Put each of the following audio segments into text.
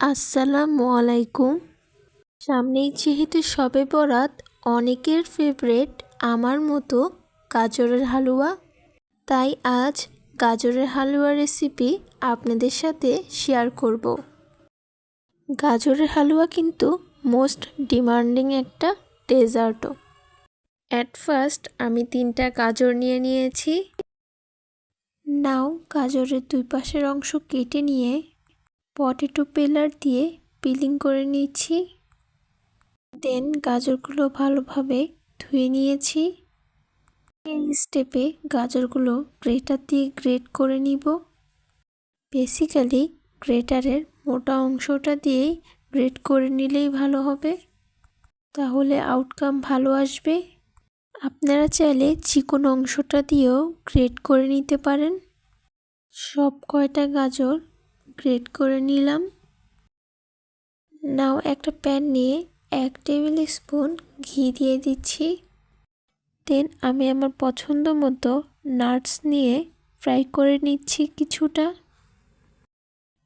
আসসালামু আলাইকুম। সামনেই যেহেতু সবে বরাত, অনেকের ফেভারেট আমার মতো গাজরের হালুয়া। তাই আজ গাজরের হালুয়া রেসিপি আপনাদের সাথে শেয়ার করব। গাজরের হালুয়া কিন্তু মোস্ট ডিমান্ডিং একটা ডেজার্টও অ্যাট ফার্স্ট আমি তিনটা গাজর নিয়ে নিয়েছি। নাও গাজরের দুই পাশের অংশ কেটে নিয়ে পটেটো পেলার দিয়ে পিলিং করে নিচ্ছি দেন গাজরগুলো ভালোভাবে ধুয়ে নিয়েছি। এই স্টেপে গাজরগুলো গ্রেটার দিয়ে গ্রেট করে নিব। বেসিক্যালি গ্রেটারের মোটা অংশটা দিয়েই গ্রেট করে নিলেই ভালো হবে। তাহলে আউটকাম ভালো আসবে। আপনারা চাইলে চিকন অংশটা দিয়েও গ্রেট করে নিতে পারেন। সব কয়টা গাজর গ্রেট করে নিলাম। নাও একটা প্যান নিয়ে এক টেবিল স্পুন ঘি দিয়ে দিচ্ছি। দেন আমি আমার পছন্দ মতো নাটস নিয়ে ফ্রাই করে নিচ্ছি কিছুটা।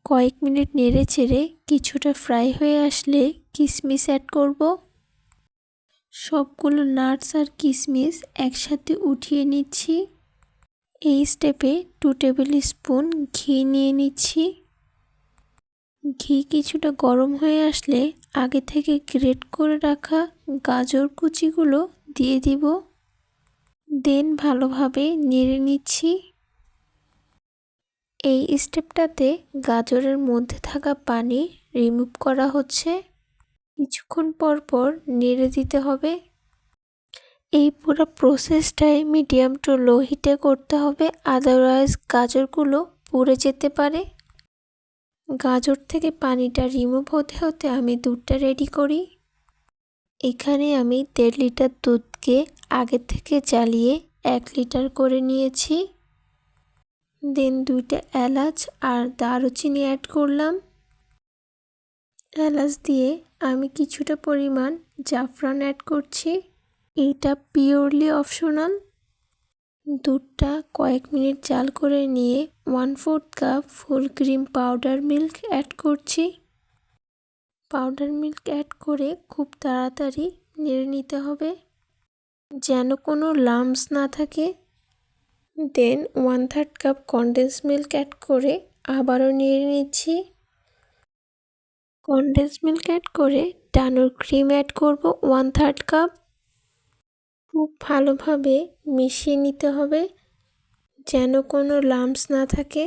কয়েক মিনিট নেড়ে চেড়ে কিছুটা ফ্রাই হয়ে আসলে কিশমিশ অ্যাড করব। সবগুলো নাটস আর কিশমিশ একসাথে উঠিয়ে নিচ্ছি। এই স্টেপে টু টেবিল স্পুন ঘি নিয়ে নিচ্ছি। ঘি কিছুটা গরম হয়ে আসলে আগে থেকে গ্রেট করে রাখা গাজর কুচিগুলো দিয়ে দিব। দেন ভালোভাবে নেড়ে নিচ্ছি। এই স্টেপটাতে গাজরের মধ্যে থাকা পানি রিমুভ করা হচ্ছে। কিছুক্ষণ পর পর নেড়ে দিতে হবে। এই পুরো প্রসেসটাই মিডিয়াম টু লো হিটে করতে হবে আদারওয়াইজ গাজরগুলো পুড়ে যেতে পারে। গাজর থেকে পানিটা রিমুভ হতে হতে আমি দুধটা রেডি করি। এখানে আমি দেড় লিটার দুধকে আগে থেকে জ্বালিয়ে এক লিটার করে নিয়েছি। দেন দুইটা এলাচ আর দারুচিনি অ্যাড করলাম। এলাচ দিয়ে আমি কিছুটা পরিমাণ জাফরান অ্যাড করছি। এটা পিওরলি অপশনাল দুধটা কয়েক মিনিট জাল করে নিয়ে one fourth cup full cream powder milk add করছি। পাউডার মিল্ক অ্যাড করে খুব তাড়াতাড়ি নেড়ে নিতে হবে। যেন কোনো লামস না থাকে। Then one third cup condense milk add করে আবারও নেড়ে নিচ্ছি। কনডেন্স মিল্ক অ্যাড করে ডানোর ক্রিম অ্যাড করব ওয়ান থার্ড কাপ খুব ভালোভাবে মিশিয়ে নিতে হবে, যেন কোনো লাম্পস না থাকে।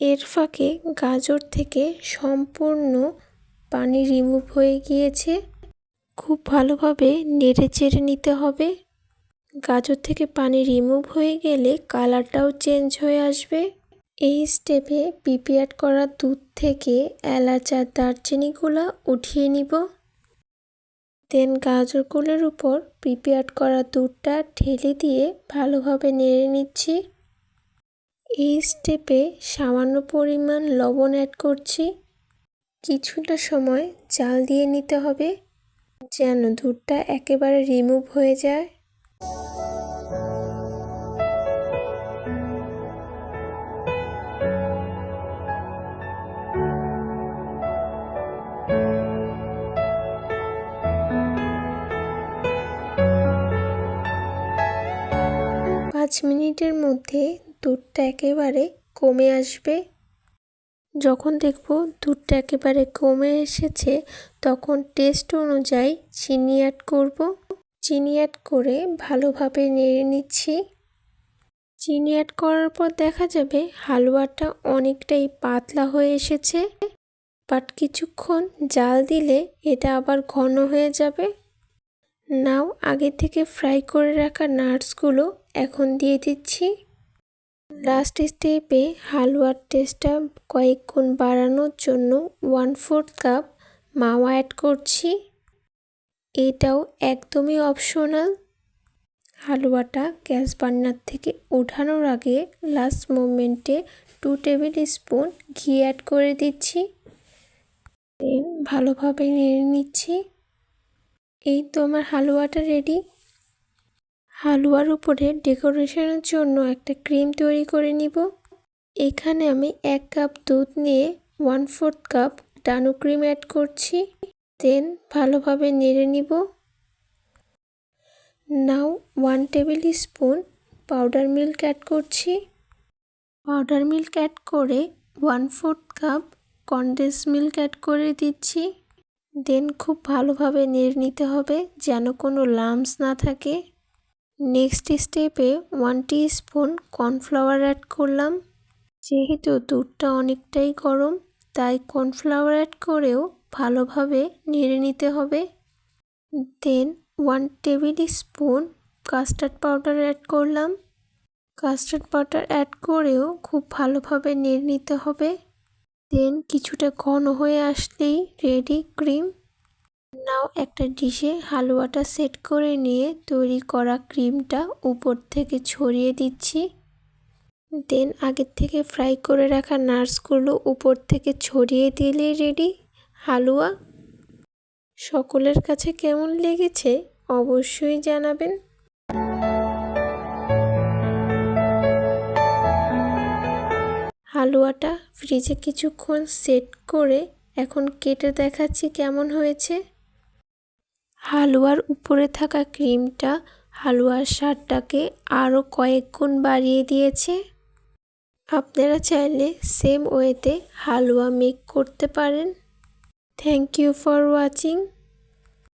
এর ফাঁকে গাজর থেকে সম্পূর্ণ পানি রিমুভ হয়ে গিয়েছে। খুব ভালোভাবে নেড়ে চেড়ে নিতে হবে। গাজর থেকে পানি রিমুভ হয়ে গেলে কালারটাও চেঞ্জ হয়ে আসবে। এই স্টেপে পিপি করা দুধ থেকে এলাচ আর দারচিনিগুলো উঠিয়ে নিব। দেন গাজরগুলোর উপর প্রিপেয়ার করা দুধটা ঢেলে দিয়ে ভালোভাবে নেড়ে নিচ্ছি। এই স্টেপে সামান্য পরিমাণ লবণ অ্যাড করছি। কিছুটা সময় জাল দিয়ে নিতে হবে, যেন দুধটা একেবারে রিমুভ হয়ে যায়। পাঁচ মিনিটের মধ্যে দুধটা একেবারে কমে আসবে। যখন দেখব দুধটা একেবারে কমে এসেছে, তখন টেস্ট অনুযায়ী চিনি অ্যাড করব। চিনি অ্যাড করে ভালোভাবে নেড়ে নিচ্ছি। চিনি অ্যাড করার পর দেখা যাবে হালুয়াটা অনেকটাই পাতলা হয়ে এসেছে বাট কিছুক্ষণ জাল দিলে এটা আবার ঘন হয়ে যাবে। নাও, আগে থেকে ফ্রাই করে রাখা নাটসগুলো এখন দিয়ে দিচ্ছি। লাস্ট স্টেপে হালুয়ার টেস্টটা কয়েক গুণ বাড়ানোর জন্য one fourth cup mawa add করছি। এটাও একদমই অপশনাল। হালুয়াটা গ্যাস বার্নার থেকে ওঠানোর আগে লাস্ট মোমেন্টে two table spoon ghee add করে দিচ্ছি। ভালোভাবে নেড়ে নিচ্ছি। এই তো আমার হালুয়াটা রেডি হালুয়ার উপরে ডেকোরেশনের জন্য একটা ক্রিম তৈরি করে নিব। এখানে আমি এক কাপ দুধ নিয়ে one fourth cup Dano cream add করছি। দেন ভালোভাবে নেড়ে নিব। Now one tablespoon powder milk add করছি। পাউডার মিল্ক অ্যাড করে one fourth cup condense milk add করে দিচ্ছি। দেন খুব ভালোভাবে নেড়ে নিতে হবে যেন কোনো লামস না থাকে। নেক্সট স্টেপে ওয়ান টি স্পুন কর্নফ্লাওয়ার অ্যাড করলাম। যেহেতু দুধটা অনেকটাই গরম, তাই কর্নফ্লাওয়ার অ্যাড করেও ভালোভাবে নেড়ে নিতে হবে। Then one tablespoon custard powder add করলাম। কাস্টার্ড পাউডার অ্যাড করেও খুব ভালোভাবে নেড়ে নিতে হবে। দেন কিছুটা ঘন হয়ে আসলেই রেডি ক্রিম। নাও একটা ডিশে হালুয়াটা সেট করে নিয়ে তৈরি করা ক্রিমটা উপর থেকে ছড়িয়ে দিচ্ছি। দেন আগের থেকে ফ্রাই করে রাখা নার্সগুলো উপর থেকে ছড়িয়ে দিলেই রেডি। হালুয়া। সকলের কাছে কেমন লেগেছে অবশ্যই জানাবেন। হালুয়াটা ফ্রিজে কিছুক্ষণ সেট করে এখন কেটে দেখাচ্ছি কেমন হয়েছে। হালুয়ার উপরে থাকা ক্রিমটা হালুয়ার স্বাদটাকে আরও কয়েক গুণ বাড়িয়ে দিয়েছে। আপনারা চাইলে সেম ওয়েতে হালুয়া মেক করতে পারেন। Thank you for watching.